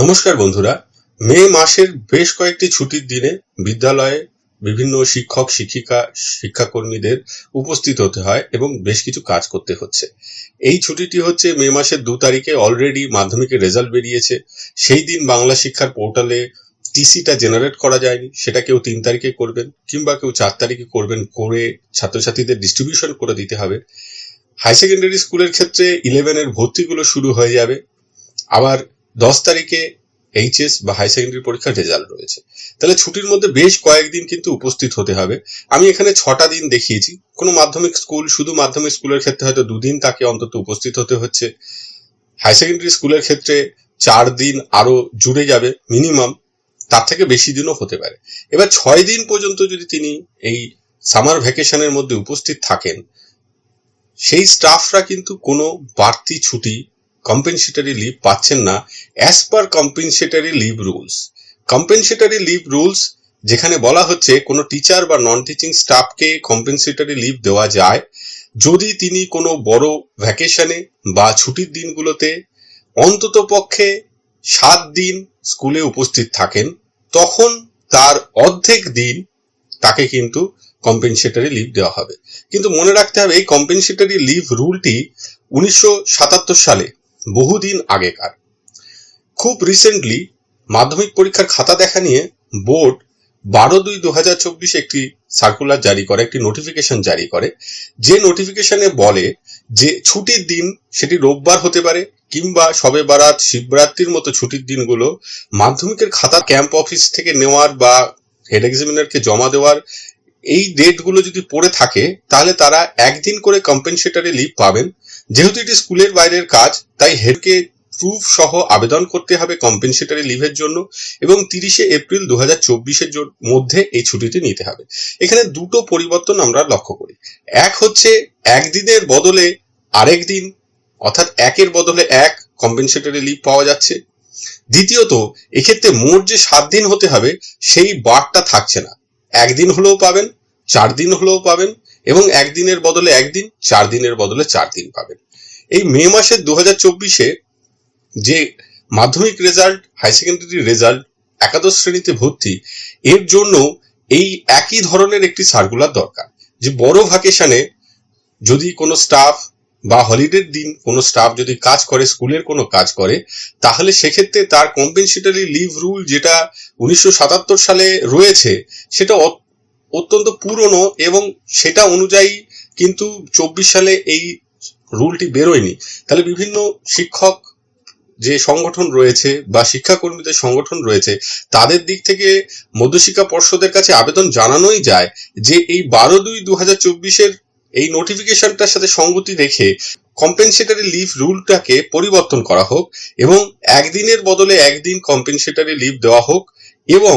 নমস্কার বন্ধুরা। মে মাসের বেশ কয়েকটি ছুটির দিনে বিদ্যালয়ে বিভিন্ন শিক্ষক, শিক্ষিকা, শিক্ষাকর্মীদের উপস্থিত হতে হয় এবং বেশ কিছু কাজ করতে হচ্ছে। এই ছুটিটি হচ্ছে মে মাসের দু তারিখে অলরেডি মাধ্যমিকের রেজাল্ট বেরিয়েছে। সেই দিন বাংলা শিক্ষার পোর্টালে টিসিটা জেনারেট করা যায়নি। সেটা কেউ তিন তারিখে করবেন কিংবা কেউ চার তারিখে করবেন করে ছাত্রছাত্রীদের ডিস্ট্রিবিউশন করে দিতে হবে। হাই সেকেন্ডারি স্কুলের ক্ষেত্রে ইলেভেনের ভর্তিগুলো শুরু হয়ে যাবে। আবার দশ তারিখে এইচএস বা হাই সেকেন্ডারি পরীক্ষার রেজাল্ট রয়েছে। তাহলে ছুটির মধ্যে বেশ কয়েকদিন কিন্তু উপস্থিত হতে হবে। আমি এখানে ছটা দিন দেখিয়েছি। কোনো মাধ্যমিক স্কুল, শুধু মাধ্যমিক স্কুলের ক্ষেত্রে হয়তো দুদিন তাকে অন্তত উপস্থিত হতে হচ্ছে। হাই সেকেন্ডারি স্কুলের ক্ষেত্রে চার দিন আরও জুড়ে যাবে মিনিমাম তার থেকে বেশি দিনও হতে পারে। এবার ছয় দিন পর্যন্ত যদি তিনি এই সামার ভ্যাকেশনের মধ্যে উপস্থিত থাকেন, সেই স্টাফরা কিন্তু কোনো বাড়তি ছুটি কম্পেনসেটারি লিভ পাচ্ছেন না as per compensatory leave rules compensatory leave rules যেখানে বলা হচ্ছে কোনো টিচার বা নন টিচিং স্টাফকে কম্পেনসেটারি লিভ দেওয়া যায় যদি তিনি কোনো বড় ভ্যাকেশনে বা ছুটির দিনগুলোতে অন্তত পক্ষে সাত দিন স্কুলে উপস্থিত থাকেন, তখন তার অর্ধেক দিন তাকে কিন্তু কম্পেনসেটারি লিভ দেওয়া হবে। কিন্তু মনে রাখতে হবে, এই কম্পেনসেটারি লিভ রুলটি উনিশশো সাতাত্তর সালে বহুদিন আগেকার। খুব রিসেন্টলি মাধ্যমিক পরীক্ষার খাতা দেখা নিয়ে বোর্ড বারো দুই দু হাজার চব্বিশে একটি সার্কুলার জারি করে, একটি নোটিফিকেশন জারি করে। যে নোটিফিকেশনে বলে যে ছুটির দিন সেটি রোববার হতে পারে কিংবা সবে বারাত, শিবরাত্রির মতো ছুটির দিনগুলো মাধ্যমিকের খাতা ক্যাম্প অফিস থেকে নেওয়ার বা হেড এক্সামিনারকে জমা দেওয়ার এই ডেটগুলো যদি পড়ে থাকে, তাহলে তারা একদিন করে কম্পেনসেটারি লিভ পাবেন। যেহেতু এটি স্কুলের বাইরের কাজ, তাই হেডকে প্রুফ সহ আবেদন করতে হবে কম্পেনসেটারি লিভের জন্য এবং তিরিশে এপ্রিল দু হাজার চব্বিশের মধ্যে এই ছুটিটি নিতে হবে। এখানে দুটো পরিবর্তন আমরা লক্ষ্য করি। এক হচ্ছে, একদিনের বদলে আরেক দিন, অর্থাৎ একের বদলে এক কম্পেনসেটারি লিভ পাওয়া যাচ্ছে। দ্বিতীয়ত, এক্ষেত্রে মোট যে সাত দিন হতে হবে, সেই বারটা থাকছে না। একদিন হলেও পাবেন, চার দিন হলেও পাবেন এবং একদিনের বদলে একদিন, চার দিনের বদলে চার দিন পাবেন। এই মে মাসের দু হাজার চব্বিশে যে মাধ্যমিক রেজাল্ট, হাই সেকেন্ডারি রেজাল্ট, একাদশ শ্রেণীতে ভর্তি, এর জন্য এই একই ধরনের একটি সার্কুলার দরকার। যে বড় ভ্যাকেশনে যদি কোনো স্টাফ বা হলিডের দিন কোনো স্টাফ যদি কাজ করে, স্কুলের কোনো কাজ করে, তাহলে সেক্ষেত্রে তার কম্পেনসেটারি লিভ রুল যেটা উনিশশো সাতাত্তর সালে রয়েছে, সেটা অত- অত্যন্ত পুরনো এবং সেটা অনুযায়ী কিন্তু চব্বিশ সালে এই রুলটি বেরোয়নি। তাহলে বিভিন্ন শিক্ষক যে সংগঠন রয়েছে বা শিক্ষাকর্মীদের সংগঠন রয়েছে, তাদের দিক থেকে মধ্যশিক্ষা পর্ষদের কাছে আবেদন জানানোই যায় যে এই বারো দুই দু হাজার চব্বিশের এই নোটিফিকেশনটার সাথে সঙ্গতি রেখে কম্পেনসেটারি লিভ রুলটাকে পরিবর্তন করা হোক এবং একদিনের বদলে একদিন কম্পেনসেটারি লিভ দেওয়া হোক এবং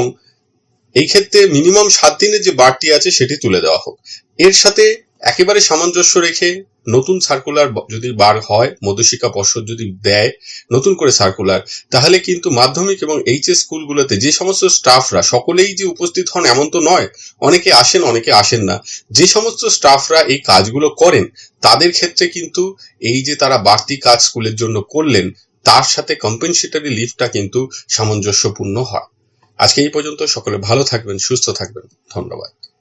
এই ক্ষেত্রে মিনিমাম সাত দিনের যে বাড়তি আছে সেটি তুলে দেওয়া হোক। এর সাথে একেবারে সামঞ্জস্য রেখে নতুন সার্কুলার যদি বার হয়, মধ্যশিক্ষা পর্ষদ যদি দেয় নতুন করে সার্কুলার তাহলে কিন্তু মাধ্যমিক এবং এইচএস স্কুলগুলোতে যে সমস্ত স্টাফরা সকলেই যে উপস্থিত হন এমন তো নয়, অনেকে আসেন অনেকে আসেন না, যে সমস্ত স্টাফরা এই কাজগুলো করেন, তাদের ক্ষেত্রে কিন্তু এই যে তারা বাড়তি কাজ স্কুলের জন্য করলেন, তার সাথে কম্পেনসেটারি লিভটা কিন্তু সামঞ্জস্যপূর্ণ হয়। আজকে এই পর্যন্ত, সকলে ভালো থাকবেন, সুস্থ থাকবেন, ধন্যবাদ।